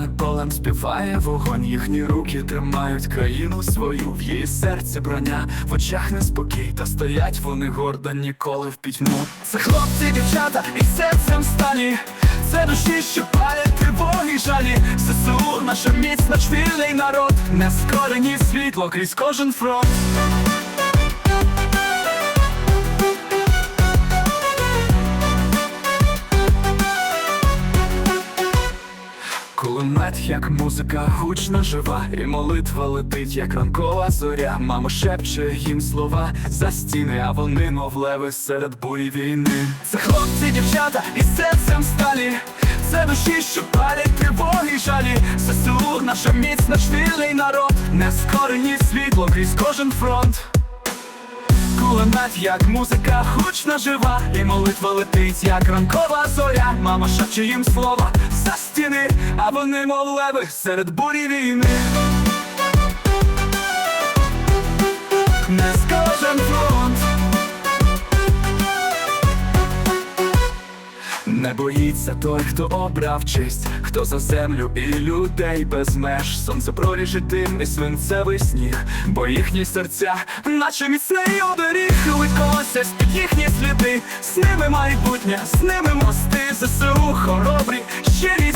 янголам співає вогонь, їхні руки тримають країну свою, в її серці броня, в очах неспокій, та стоять вони гордо ніколи в пітьму. Це хлопці, дівчата і серцем сталі, це душі, що палять тривоги, жалі. ЗСУ, наша міць, наш вільний народ, нескорені світло крізь кожен фронт. Кулемет, як музика гучна жива, і молитва летить, як ранкова зоря. Мама шепче їм слова за стіни, а вони, мов леви серед бої війни. Це хлопці, дівчата і серцем сталі. Це душі, що палять тривоги й жалі. ЗСУ, наша міць, наш вільний народ, нескорені світло крізь кожен фронт. Кулемет, як музика, гучна жива, і молитва летить, як ранкова зоря. Мама шепче їм слова за стіни, а вони мов леви серед бурі війни. Не скажем фронт. Не боїться той, хто обрав честь, хто за землю і людей без меж. Сонце проріже дим і свинцевий сніг, бо їхні серця, наче міцний оберіг, Ликолося з-під їхні сліди, з ними майбутнє, з ними мости, ЗСУ хоробрі, щирі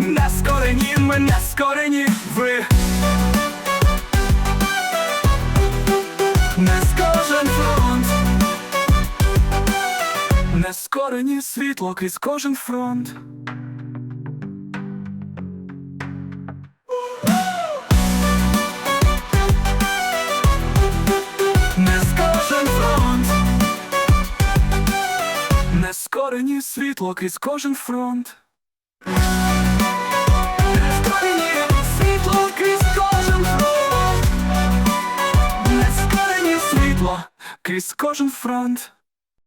не скорені, ми не скорені, ви. Не скожен фронт. Нескорені світло крізь кожен фронт. Нескорені світло крізь кожен фронт. Крізь кожен фронт.